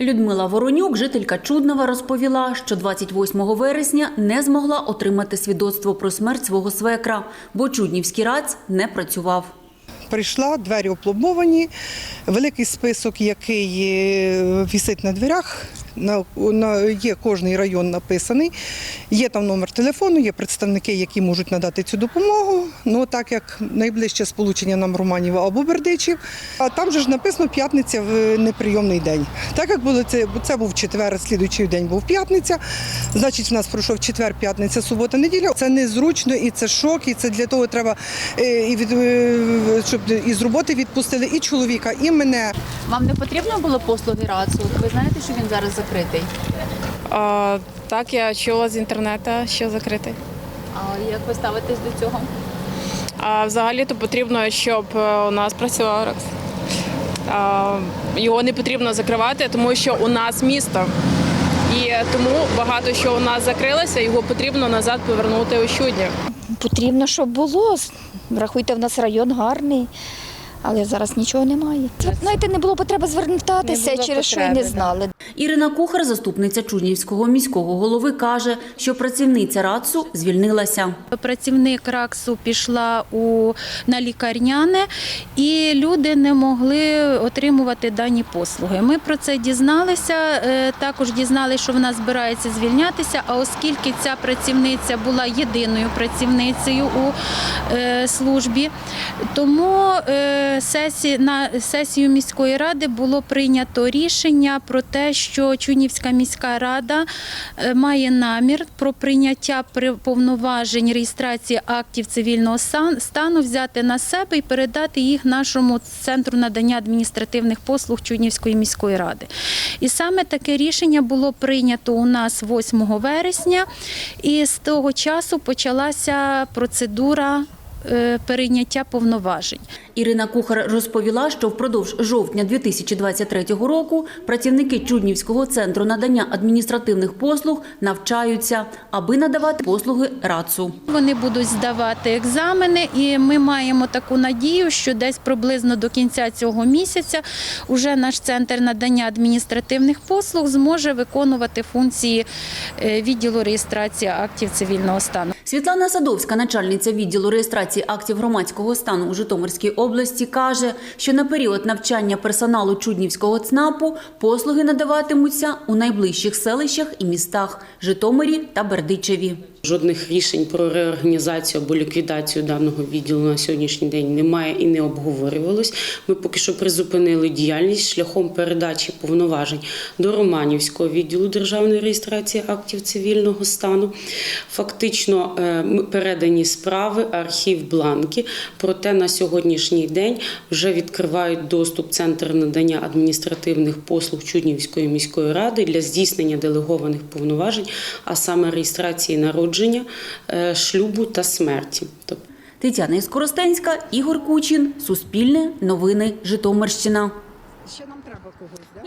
Людмила Воронюк, жителька Чуднова, розповіла, що 28 вересня не змогла отримати свідоцтво про смерть свого свекра, бо Чуднівський РАЦ не працював. Прийшла, двері опломбовані, великий список, який е, висить на дверях. На, на, є кожний район написаний, є там номер телефону, є представники, які можуть надати цю допомогу. Ну так як найближче сполучення нам Романів або Бердичів. А там же ж написано п'ятниця в неприйомний день. Так як було це, це був четвер, слідуючий день був п'ятниця. Значить, в нас пройшов четвер, п'ятниця, субота, неділя. Це незручно і це шок, і це для того треба е, і від е, щоб із роботи відпустили і чоловіка, і мене. Вам не потрібно було послуги РАЦу? Ви знаєте, що він зараз закритий? А, так, я чула з інтернету, що закритий. А як ви ставитесь до цього? А взагалі то потрібно, щоб е, у нас працював РЕКС. Його не потрібно закривати, тому що у нас місто. І тому багато що у нас закрилося, його потрібно назад повернути у щодня. Потрібно, щоб було. Рахуйте, в нас район гарний, але зараз нічого немає. Знаєте, не було потреби звертатися Не було через що й не знали. Ірина Кухар, заступниця Чуднівського міського голови, каже, що працівниця РАЦу звільнилася. Працівник РАКСу пішла у на лікарняне, і люди не могли отримувати дані послуги. Ми про це дізналися. е, Також дізналися, що вона збирається звільнятися. А оскільки ця працівниця була єдиною працівницею у е, службі, тому е, сесії на сесію міської ради було прийнято рішення про те, що Чунівська міська рада е, має намір про прийняття при- повноважень реєстрації актів цивільного стану взяти на себе і передати їх нашому центру надання адміністративних послуг Чуднівської міської ради. І саме таке рішення було прийнято у нас 8 вересня, і з того часу почалася процедура е, перейняття повноважень. Ірина Кухар розповіла, що впродовж жовтня 2023 року працівники Чуднівського центру надання адміністративних послуг навчаються, аби надавати послуги РАЦу. Вони будуть здавати екзамени, і ми маємо таку надію, що десь приблизно до кінця цього місяця уже наш центр надання адміністративних послуг зможе виконувати функції е, відділу реєстрації актів цивільного стану. Світлана Садовська, начальниця відділу реєстрації актів громадського стану у Житомирській області, каже, що на період навчання персоналу Чуднівського ЦНАПу послуги надаватимуться у найближчих селищах і містах Житомирі та Бердичеві. Жодних рішень про реорганізацію або ліквідацію даного відділу на сьогоднішній день немає і не обговорювалось. Ми поки що призупинили діяльність шляхом передачі повноважень до Романівського відділу державної реєстрації актів цивільного стану. Фактично е, передані справи, архів, бланки. Проте на сьогоднішній день вже відкривають доступ Центр надання адміністративних послуг Чуднівської міської ради для здійснення делегованих повноважень, а саме реєстрації народження, е, шлюбу та смерті. Тобто Тетяна Іскоростенська, Ігор Кучин, Суспільне, Новини, Житомирщина. Ще нам треба когось, да?